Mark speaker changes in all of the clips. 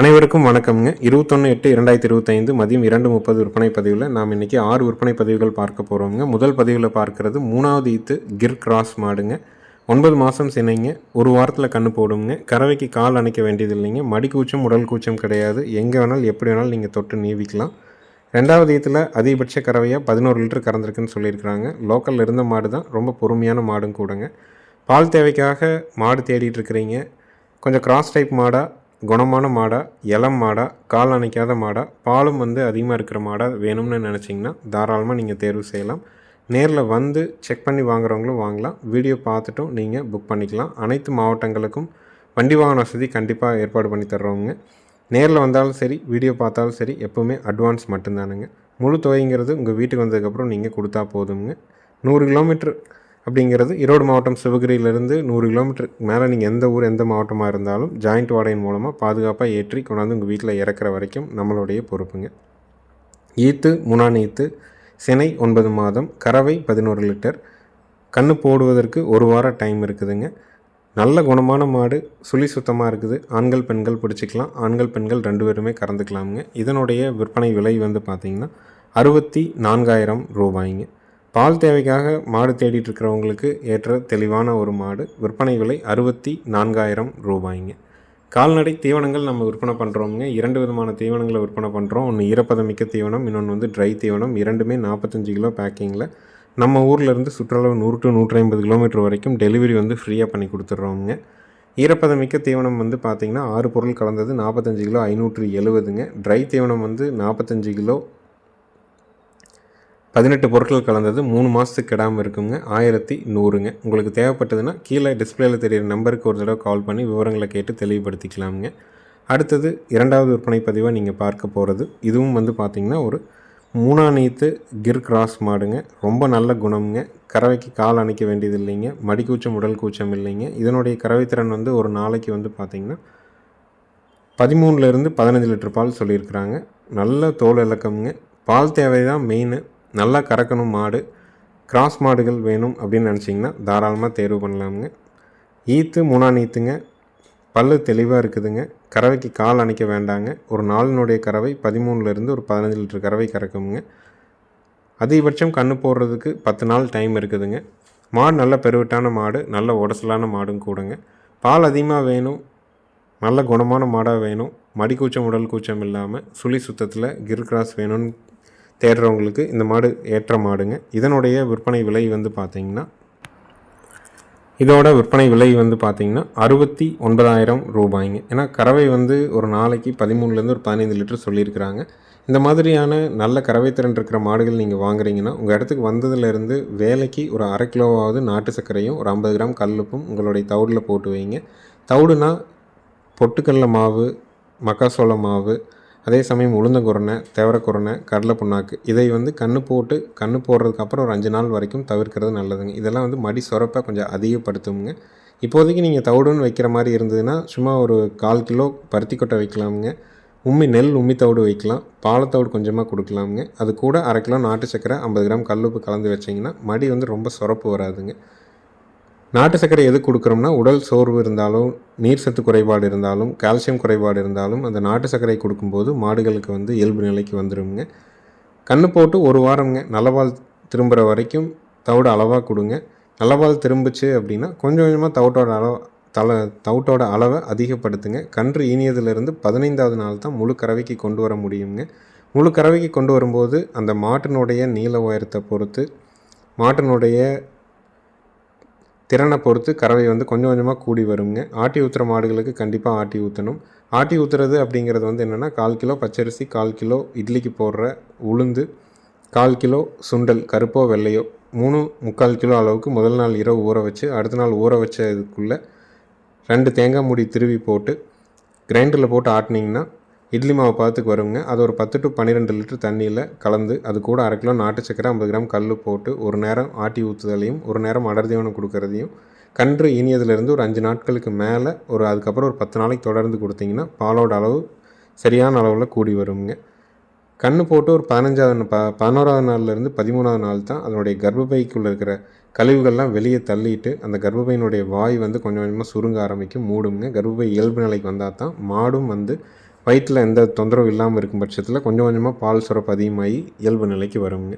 Speaker 1: அனைவருக்கும் வணக்கம்ங்க. இருபத்தொன்று எட்டு இரண்டாயிரத்தி இருபத்தைந்து மதியம் இரண்டு முப்பது விற்பனை பதிவில் நாம் இன்றைக்கி ஆறு விற்பனை பதிவுகள் பார்க்க போகிறோங்க முதல் பதிவில் பார்க்கறது மூணாவது ஈத்து கிர் கிராஸ் மாடுங்க. ஒன்பது மாதம் சினைங்க. ஒரு வாரத்தில் கண்ணு போடுங்க கறவைக்கு கால் அணைக்க வேண்டியது இல்லைங்க மடி கூச்சம் உடல் கூச்சம் கிடையாது. எங்கே வேணாலும் எப்படி வேணாலும் நீங்கள் தொட்டு நீவிக்கலாம். ரெண்டாவது ஈத்தில் அதிகபட்ச கறவையாக பதினோரு லிட்டர் கறந்துருக்குன்னு சொல்லியிருக்கிறாங்க. லோக்கலில் இருந்த மாடு தான் ரொம்ப பொறுமையான மாடும் கூடங்க. பால் தேவைக்காக மாடு தேடிட்டு இருக்கிறீங்க. கொஞ்சம் கிராஸ் டைப் மாடாக குணமான மாடாக இளம் மாடா கால் அணைக்காத மாடா பாலும் வந்து அதிகமாக இருக்கிற மாடாக வேணும்னு நினச்சிங்கன்னா தாராளமாக நீங்கள் தேர்வு செய்யலாம். நேரில் வந்து செக் பண்ணி வாங்குறவங்களும் வாங்கலாம். வீடியோ பார்த்துட்டும் நீங்கள் புக் பண்ணிக்கலாம். அனைத்து மாவட்டங்களுக்கும் வண்டி வாகன வசதி கண்டிப்பாக ஏற்பாடு பண்ணி தர்றவங்க. நேரில் வந்தாலும் சரி வீடியோ பார்த்தாலும் சரி எப்போவுமே அட்வான்ஸ் மட்டும்தானுங்க. முழு தொகைங்கிறது உங்கள் வீட்டுக்கு வந்ததுக்கப்புறம் நீங்கள் கொடுத்தா போதுங்க நூறு கிலோமீட்டர் அப்படிங்கிறது ஈரோடு மாவட்டம் சிவகிரியிலிருந்து நூறு கிலோமீட்டருக்கு மேலே நீங்கள் எந்த ஊர் எந்த மாவட்டமாக இருந்தாலும் ஜாயிண்ட் வாடகையின் மூலமாக பாதுகாப்பாக ஏற்றி கொண்டாந்து உங்கள் வீட்டில் இறக்குற வரைக்கும் நம்மளுடைய பொறுப்புங்க. ஈத்து முனான் ஈத்து சினை ஒன்பது மாதம் கறவை பதினோரு லிட்டர் கண்ணு போடுவதற்கு ஒரு வாரம் டைம் இருக்குதுங்க. நல்ல குணமான மாடு சுழி சுத்தமாக இருக்குது. ஆண்கள் பெண்கள் பிடிச்சிக்கலாம். ஆண்கள் பெண்கள் ரெண்டு பேருமே கறந்துக்கலாமுங்க. இதனுடைய விற்பனை விலை வந்து பார்த்திங்கன்னா அறுபத்தி நான்காயிரம் ரூபாய்ங்க. பால் தேவைக்காக மாடு தேடிட்டு இருக்கிறவங்களுக்கு ஏற்ற தெளிவான ஒரு மாடு. விற்பனை விலை அறுபத்தி நான்காயிரம் ரூபாய்ங்க. கால்நடை தீவனங்கள் நம்ம விற்பனை பண்ணுறோங்க இரண்டு விதமான தீவனங்களை விற்பனை பண்ணுறோம் ஒன்று ஈரப்பதமிக்க தீவனம் இன்னொன்று வந்து ட்ரை தீவனம். இரண்டுமே நாற்பத்தஞ்சு கிலோ பேக்கிங்கில் நம்ம ஊர்லேருந்து சுற்றளவு நூறு டு நூற்றி ஐம்பது கிலோமீட்டர் வரைக்கும் டெலிவரி வந்து ஃப்ரீயாக பண்ணி கொடுத்துட்றோங்க ஈரப்பதமிக்க தீவனம் வந்து பார்த்திங்கன்னா ஆறு பொருள் கலந்தது நாற்பத்தஞ்சு கிலோ ஐநூற்று எழுபதுங்க. ட்ரை தீவனம் வந்து நாற்பத்தஞ்சு கிலோ பதினெட்டு பொருட்கள் கலந்தது மூணு மாதத்துக்கு கிடாமல் இருக்குங்க. ஆயிரத்தி நூறுங்க. உங்களுக்கு தேவைப்பட்டதுன்னா கீழே டிஸ்பிளேயில் தெரியிற நம்பருக்கு ஒரு தடவை கால் பண்ணி விவரங்களை கேட்டு தெளிவுபடுத்திக்கலாமுங்க. அடுத்தது இரண்டாவது விற்பனை பதிவாக நீங்கள் பார்க்க போகிறது இதுவும் வந்து பார்த்திங்கன்னா ஒரு மூணாநீத்து கிர் கிராஸ் மாடுங்க. ரொம்ப நல்ல குணம்ங்க. கறவைக்கு கால் அணைக்க வேண்டியது இல்லைங்க மடிக்கூச்சம் உடல் கூச்சம் இல்லைங்க. இதனுடைய கறவைத்திறன் வந்து ஒரு நாளைக்கு வந்து பார்த்திங்கன்னா பதிமூணுலேருந்து பதினஞ்சு லிட்டர் பால் சொல்லியிருக்கிறாங்க. நல்ல தோல் இலக்கம்ங்க. பால் தேவை தான் மெயின் நல்லா கறக்கணும் மாடு. கிராஸ் மாடுகள் வேணும் அப்படின்னு நினச்சிங்கன்னா தாராளமாக தேர்வு பண்ணலாமுங்க. ஈத்து மூணா நீத்துங்க. பல்லு தெளிவாக இருக்குதுங்க. கறவைக்கு கால் அணைக்க வேண்டாங்க. ஒரு நாளினுடைய கறவை பதிமூணுலேருந்து ஒரு பதினஞ்சு லிட்டர் கறவை கறக்குமுங்க அதிகபட்சம் கண்ணு போடுறதுக்கு பத்து நாள் டைம் இருக்குதுங்க. மாடு நல்ல பெருவிட்டான மாடு நல்ல உடசலான மாடும் கூடங்க. பால் அதிகமாக வேணும். நல்ல குணமான மாடாக வேணும். மடிக்கூச்சம் உடல் கூச்சம் இல்லாமல் சுழி சுத்தத்தில் கிர் கிராஸ் வேணும்னு தேடுறவங்களுக்கு இந்த மாடு ஏற்ற மாடுங்க. இதனுடைய விற்பனை விலை வந்து பார்த்திங்கன்னா இதோட விற்பனை விலை வந்து பார்த்திங்கன்னா அறுபத்தி ஒன்பதாயிரம் ரூபாய்ங்க. ஏன்னா கறவை வந்து ஒரு நாளைக்கு பதிமூணுலேருந்து ஒரு பதினைந்து லிட்டர் சொல்லியிருக்கிறாங்க. இந்த மாதிரியான நல்ல கறவை திறன் இருக்கிற மாடுகள் நீங்கள் வாங்குறீங்கன்னா உங்கள் இடத்துக்கு வந்ததுலேருந்து வேலைக்கு ஒரு அரை கிலோவாவது நாட்டு சர்க்கரையும் ஒரு ஐம்பது கிராம் கல்லுப்பும் உங்களுடைய தவிடில் போட்டு வைங்க. தவிடுனா பொட்டுக்கடல மாவு மக்காசோள மாவு அதே சமயம் உளுந்தங்குரணை தேவரக்குரணை கடலை புண்ணாக்கு இதை வந்து கண்ணு போட்டு கண்ணு போடுறதுக்கு அப்புறம் ஒரு அஞ்சு நாள் வரைக்கும் தவிர்க்கிறது நல்லதுங்க. இதெல்லாம் வந்து மடி சுரப்பை கொஞ்சம் அதிகப்படுத்துங்க இப்போதைக்கு நீங்கள் தவிடுன்னு வைக்கிற மாதிரி இருந்ததுன்னா சும்மா ஒரு கால் கிலோ பருத்தி கொட்டை வைக்கலாமுங்க. உம்மி நெல் உம்மி தவிடு வைக்கலாம். பாலத்தவிடு கொஞ்சமாக கொடுக்கலாமுங்க. அது கூட அரை கிலோ நாட்டு சக்கரை ஐம்பது கிராம் கல்லுப்பு கலந்து வச்சிங்கன்னா மடி வந்து ரொம்ப சுரப்பு வராதுங்க. நாட்டு சர்க்கரை எது கொடுக்குறோம்னா உடல் சோர்வு இருந்தாலும் நீர் சத்து குறைபாடு இருந்தாலும் கால்சியம் குறைபாடு இருந்தாலும் அந்த நாட்டு சர்க்கரை கொடுக்கும்போது மாடுகளுக்கு வந்து இயல்பு நிலைக்கு வந்துடுங்க கண்ணு போட்டு ஒரு வாரம்ங்க. நல்லவால் திரும்புகிற வரைக்கும் தவிடு அளவாக கொடுங்க. நல்லவால் திரும்பிச்சு அப்படின்னா கொஞ்சம் கொஞ்சமாக தவிட்டோட அளவு தலை தவிட்டோட அளவை அதிகப்படுத்துங்க. கன்று ஈனியதுலேருந்து பதினைந்தாவது நாள் தான் முழு கறவைக்கு கொண்டு வர முடியுங்க. முழு கறவைக்கு கொண்டு வரும்போது அந்த மாட்டினுடைய நீள உயரத்தை பொறுத்து மாட்டினுடைய திறனை பொறுத்து கறவை வந்து கொஞ்சம் கொஞ்சமாக கூடி வருங்க. ஆட்டி ஊற்றுற மாடுகளுக்கு கண்டிப்பாக ஆட்டி ஊற்றணும் ஆட்டி ஊற்றுறது அப்படிங்கிறது வந்து என்னென்னா கால் கிலோ பச்சரிசி கால் கிலோ இட்லிக்கு போடுற உளுந்து கால் கிலோ சுண்டல் கருப்போ வெள்ளையோ மூணு முக்கால் கிலோ அளவுக்கு முதல் நாள் இரவு ஊற வச்சு அடுத்த நாள் ஊற வச்ச இதுக்குள்ளே ரெண்டு தேங்காய் மூடி திருவி போட்டு கிரைண்டரில் போட்டு ஆட்டினீங்கன்னா இட்லி மாவு பார்த்துக்கு வருங்க. அது ஒரு பத்து டு பன்னிரெண்டு லிட்டர் தண்ணியில் கலந்து அது கூட அரை கிலோ நாட்டு சக்கரை ஐம்பது கிராம் கல் போட்டு ஒரு நேரம் ஆட்டி ஊற்றுதலையும் ஒரு நேரம் அடர் தீவனம் கொடுக்கறதையும் கன்று இனியதுலேருந்து ஒரு அஞ்சு நாட்களுக்கு மேலே ஒரு அதுக்கப்புறம் ஒரு பத்து நாளைக்கு தொடர்ந்து கொடுத்தீங்கன்னா பாலோட அளவு சரியான அளவில் கூடி வருங்க. கன்று போட்டு ஒரு பதினஞ்சாவது ப பதினோராவது நாள்லேருந்து பதிமூணாவது நாள் தான் அதனுடைய கர்ப்பப்பைக்குள்ளே இருக்கிற கழிவுகள்லாம் வெளியே தள்ளிட்டு அந்த கர்ப்பப்பையினுடைய வாய் வந்து கொஞ்சம் கொஞ்சமாக சுருங்க ஆரம்பிக்கும் மூடுங்க. கர்ப்பப்பை இயல்பு நிலைக்கு வந்தால் தான் மாடும் வந்து வயிற்றில் எந்த தொந்தரவும் இல்லாமல் இருக்கும் பட்சத்தில் கொஞ்சம் கொஞ்சமாக பால் சுரப்பு அதிகமாகி இயல்பு நிலைக்கு வருங்க.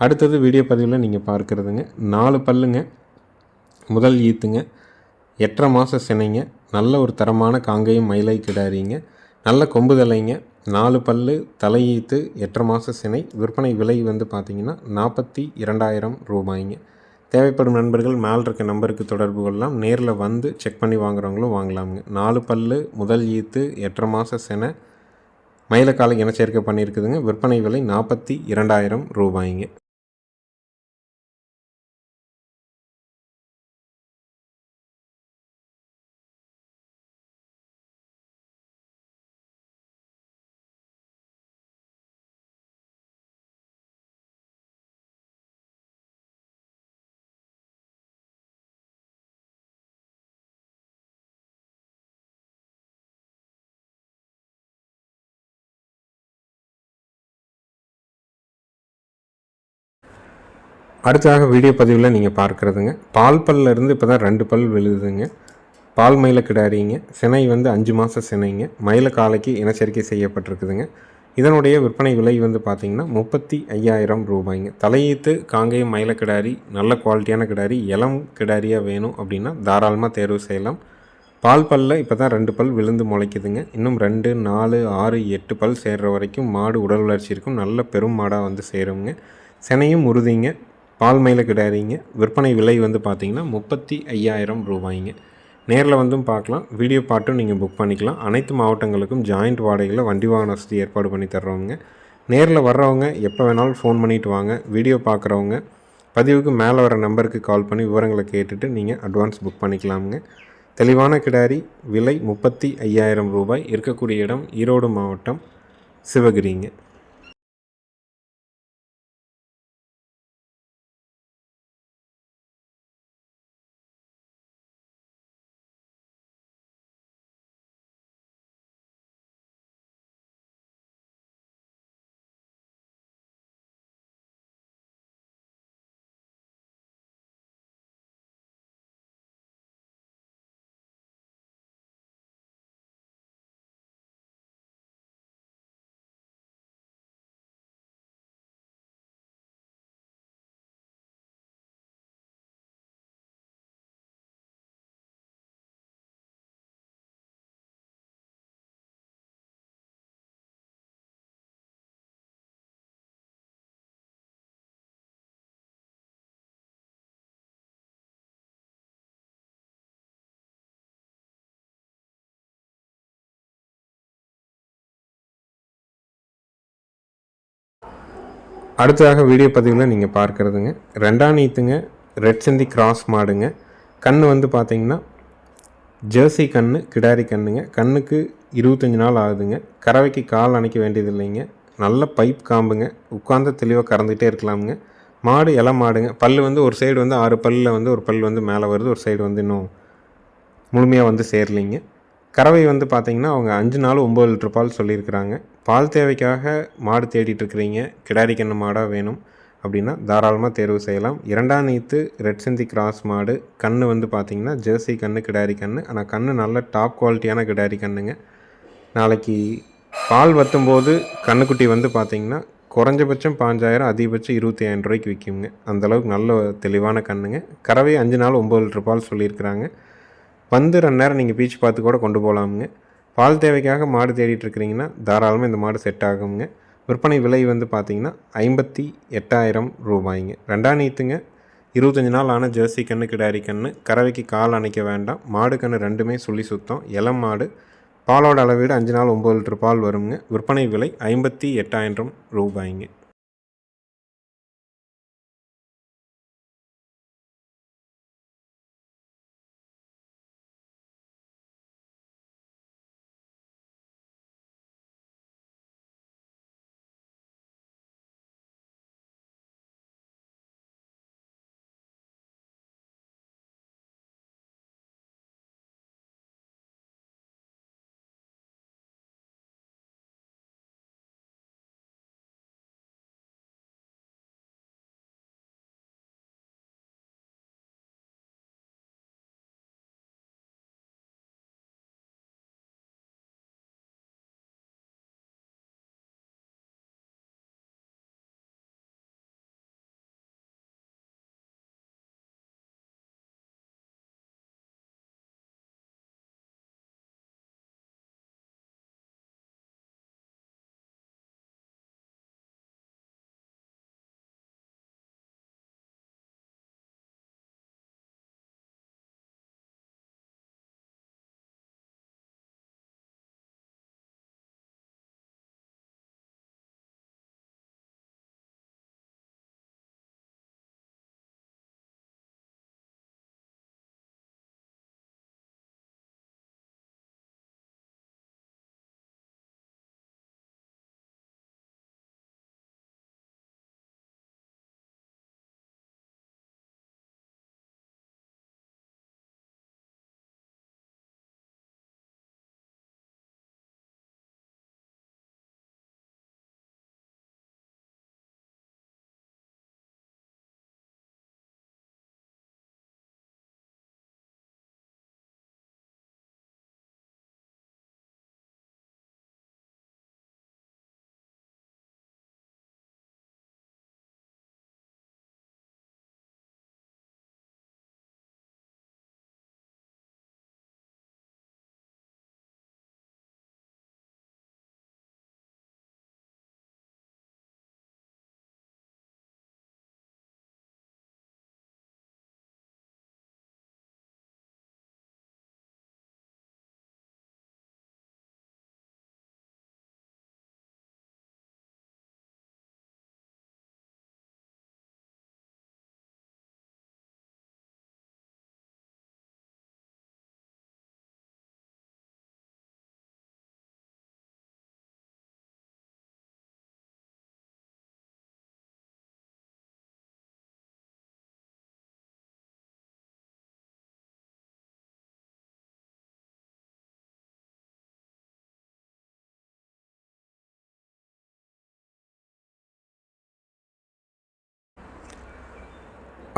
Speaker 1: அடுத்தது வீடியோ பதிவில் நீங்கள் பார்க்குறதுங்க. நாலு பல்லுங்க முதல் ஈத்துங்க எட்டரை மாத சினைங்க நல்ல ஒரு தரமான காங்கையும் மயிலை கிடாரிங்க நல்ல கொம்பு தலைங்க நாலு பல்லு தலையீத்து எட்டரை மாத சினை விற்பனை விலை வந்து பார்த்திங்கன்னா நாற்பத்தி இரண்டாயிரம் ரூபாய்ங்க. தேவைப்படும் நண்பர்கள் மேல் இருக்க நம்பருக்கு தொடர்பு கொள்ளலாம். நேரில் வந்து செக் பண்ணி வாங்குறவங்களும் வாங்கலாமுங்க. நாலு பல்லு முதல் ஈத்து எட்டரை மாத சென மயிலக்காலை இனச்சேர்க்கை பண்ணியிருக்குதுங்க. விற்பனை விலை நாற்பத்தி இரண்டாயிரம் ரூபாய்ங்க. அடுத்ததாக வீடியோ பதிவில் நீங்கள் பார்க்குறதுங்க. பால் பல்லிருந்து இப்போ தான் ரெண்டு பல் விழுதுங்க. பால் மயில கிடாரிங்க. சினை வந்து அஞ்சு மாத சினைங்க. மயில காலைக்கு இனச்சரிக்கை செய்யப்பட்டிருக்குதுங்க. இதனுடைய விற்பனை விலை வந்து பார்த்திங்கன்னா முப்பத்தி ஐயாயிரம் ரூபாய்ங்க. தலையீத்து காங்கேயம் மயில கிடாரி நல்ல குவாலிட்டியான கிடாரி இளம் கிடாரியாக வேணும் அப்படின்னா தாராளமாக தேர்வு செய்யலாம். பால் பல்ல இப்போ தான் ரெண்டு பல் விழுந்து முளைக்குதுங்க. இன்னும் ரெண்டு நாலு ஆறு எட்டு பல் சேர்கிற வரைக்கும் மாடு உடல் வளர்ச்சி இருக்கும் நல்ல பெரும் மாடாக வந்து சேருங்க. சினையும் உறுதிங்க. பால் மயில கிடாரிங்க விற்பனை விலை வந்து பார்த்திங்கன்னா முப்பத்தி ஐயாயிரம் ரூபாய்ங்க. நேரில் வந்தும் பார்க்கலாம். வீடியோ பாட்டும் நீங்கள் புக் பண்ணிக்கலாம். அனைத்து மாவட்டங்களுக்கும் ஜாயிண்ட் வாடகையில் வண்டி வாகன வசதி ஏற்பாடு பண்ணி தர்றவங்க. நேரில் வர்றவங்க எப்போ வேணாலும் ஃபோன் பண்ணிவிட்டு வாங்க. வீடியோ பார்க்குறவங்க பதிவுக்கு மேலே வர நம்பருக்கு கால் பண்ணி விவரங்களை கேட்டுட்டு நீங்கள் அட்வான்ஸ் புக் பண்ணிக்கலாமுங்க. தெளிவான கிடாரி விலை முப்பத்தி ஐயாயிரம் ரூபாய். இருக்கக்கூடிய இடம் ஈரோடு மாவட்டம் சிவகிரிங்க. அடுத்ததாக வீடியோ பதிவில் நீங்கள் பார்க்குறதுங்க. ரெண்டாம் நீத்துங்க. ரெட் சிந்தி கிராஸ் மாடுங்க. கண் வந்து பார்த்தீங்கன்னா ஜெர்சி கன்று கிடாரி கண்ணுங்க. கண்ணுக்கு இருபத்தஞ்சி நாள் ஆகுதுங்க. கறவைக்கு கால் அணைக்க வேண்டியது இல்லைங்க நல்ல பைப் காம்புங்க. உட்காந்து தெளிவாக கறந்துகிட்டே இருக்கலாமுங்க. மாடு இலை மாடுங்க. பல் வந்து ஒரு சைடு வந்து ஆறு பல்லில் வந்து ஒரு பல் வந்து மேலே வருது ஒரு சைடு வந்து இன்னும் முழுமையாக வந்து சேரலிங்க. கறவை வந்து பார்த்திங்கன்னா அவங்க அஞ்சு நாள் ஒம்பது லிட்டர் பால் சொல்லியிருக்கிறாங்க. பால் தேவைக்காக மாடு தேடிட்டு இருக்கிறீங்க கிடாரி கன்று மாடாக வேணும் அப்படின்னா தாராளமாக தேர்வு செய்யலாம். இரண்டாம் நீத்து ரெட் சிந்தி கிராஸ் மாடு. கன்று வந்து பார்த்திங்கன்னா ஜெர்சி கன்று கிடாரி கன்று ஆனால் கன்று நல்ல டாப் குவாலிட்டியான கிடாரி கன்றுங்க நாளைக்கு பால் வத்தும்போது கண்ணுக்குட்டி வந்து பார்த்திங்கன்னா குறைஞ்சபட்சம் பாஞ்சாயிரம் அதிகபட்சம் இருபத்தி ஆயிரம் ரூபாய்க்கு விற்குங்க அந்தளவுக்கு நல்ல தெளிவான கண்ணுங்க. கறவை அஞ்சு நாள் ஒம்பது லிட்டர் பால் சொல்லியிருக்கிறாங்க. வந்து ரெண்டு நேரம் நீங்கள் பீச் பார்த்து கூட கொண்டு போகலாமுங்க பால் தேவைக்காக மாடு தேடிட்டு இருக்கிறீங்கன்னா தாராளமாக இந்த மாடு செட் ஆகுங்க. விற்பனை விலை வந்து பார்த்திங்கன்னா ஐம்பத்தி எட்டாயிரம் ரூபாய்ங்க. ரெண்டாம் நீத்துங்க. இருபத்தஞ்சி நாள் ஆன ஜெர்சி கன்று கிடாரி கன்று கறவைக்கு கால் அணைக்க வேண்டாம். மாடு கன்று ரெண்டுமே சொல்லி சுத்தம். இளம் மாடு. பாலோட அளவீடு அஞ்சு நாள் ஒம்பது லிட்டர் பால் வருங்க. விற்பனை விலை ஐம்பத்தி எட்டாயிரம் ரூபாய்ங்க.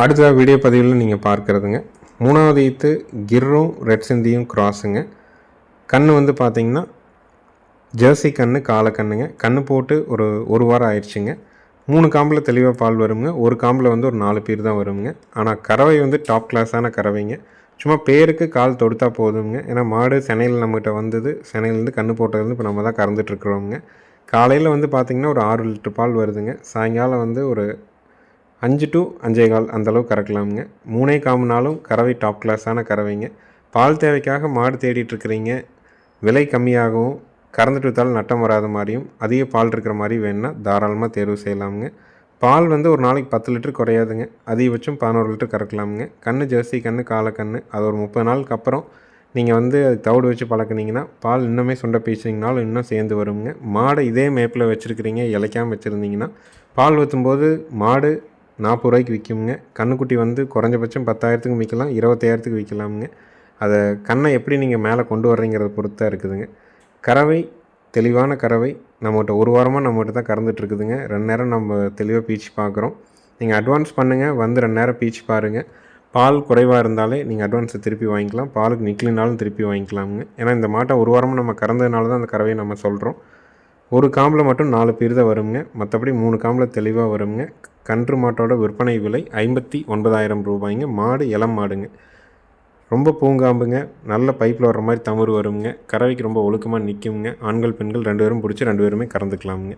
Speaker 1: அடுத்த வீடியோ பதிவில் நீங்கள் பார்க்குறதுங்க. மூணாவது ஈத்து கிர்ரும் ரெட் சிந்தியும் கிராஸுங்க கண் வந்து பார்த்தீங்கன்னா ஜெர்சி கன்று காலை கண்ணுங்க. கன்று போட்டு ஒரு ஒரு வாரம் ஆயிடுச்சுங்க. மூணு காம்பில் தெளிவாக பால் வருங்க. ஒரு காம்பில் வந்து ஒரு நாலு பேர் தான் வருங்க. ஆனால் கறவை வந்து டாப் கிளாஸான கறவைங்க. சும்மா பேருக்கு கால் தொடுத்தா போதுங்க ஏன்னா மாடு சென்னையில் நம்மகிட்ட வந்தது. சென்னையிலேருந்து கன்று போட்டதுலேருந்து இப்போ நம்ம தான் கறந்துட்டுருக்குறோங்க காலையில் வந்து பார்த்திங்கன்னா ஒரு ஆறு லிட்டர் பால் வருதுங்க. சாயங்காலம் வந்து ஒரு அஞ்சு டு அஞ்சே கால் அந்தளவு கறக்கலாமுங்க. மூணே காமனாலும் கறவை டாப் கிளாஸான கறவைங்க. பால் தேவைக்காக மாடு தேடிட்டுருக்குறீங்க விலை கம்மியாகவும் கறந்துட்டு விற்றாலும் நட்டம் வராத மாதிரியும் அதிக பால் இருக்கிற மாதிரி வேணுன்னா தாராளமாக தேர்வு செய்யலாமுங்க. பால் வந்து ஒரு நாளைக்கு பத்து லிட்டர் குறையாதுங்க. அதிகபட்சம் பதினோரு லிட்டர் கறக்கலாமுங்க. கன்று ஜெர்சி கன்று காலக்கன்று அது ஒரு முப்பது நாளுக்கு அப்புறம் நீங்கள் வந்து அது தவிடு வச்சு பழக்கினீங்கன்னா பால் இன்னுமே சுண்டை பீச்சிங்கனாலும் இன்னும் சேர்ந்து வருங்க. மாடை இதே மேப்பில் வச்சுருக்கிறீங்க இலைக்காமல் வச்சுருந்தீங்கன்னா பால் ஊற்றும்போது மாடு நாற்பது ரூபாய்க்கு விற்குங்க கண்ணுக்குட்டி வந்து குறைஞ்சபட்சம் பத்தாயிரத்துக்கும் விற்கலாம் இருபத்தாயிரத்துக்கு விற்கலாமுங்க. அதை கண்ணை எப்படி நீங்கள் மேலே கொண்டு வர்றீங்கிறத பொறுத்து தான் இருக்குதுங்க. கறவை தெளிவான கறவை நம்மகிட்ட ஒரு வாரமாக நம்மகிட்ட தான் கறந்துட்டுருக்குதுங்க ரெண்டு நேரம் நம்ம தெளிவாக பீச்சு பார்க்குறோம். நீங்கள் அட்வான்ஸ் பண்ணுங்கள் வந்து ரெண்டு நேரம் பீச்சு பாருங்கள் பால் குறைவாக இருந்தாலே நீங்கள் அட்வான்ஸை திருப்பி வாங்கிக்கலாம். பாலுக்கு நிக்கலினாலும் திருப்பி வாங்கிக்கலாமுங்க. ஏன்னா இந்த மாட்டை ஒரு வாரமாக நம்ம கறந்ததுனால தான் அந்த கறவையை நம்ம சொல்கிறோம் ஒரு காம்பில் மட்டும் நாலு பேர் தான் வருங்க மற்றபடி மூணு காம்பில் தெளிவாக வருங்க கன்று மாட்டோட விற்பனை விலை ஐம்பத்தி ஒன்பதாயிரம் ரூபாய்ங்க. மாடு இளம் மாடுங்க. ரொம்ப பூங்காம்புங்க. நல்ல பைப்பில் வர்ற மாதிரி தமறு வருங்க கறவைக்கு ரொம்ப ஒழுக்கமாக நிற்குங்க ஆண்கள் பெண்கள் ரெண்டு பேரும் பிடிச்சி ரெண்டு பேருமே கறந்துக்கலாமுங்க.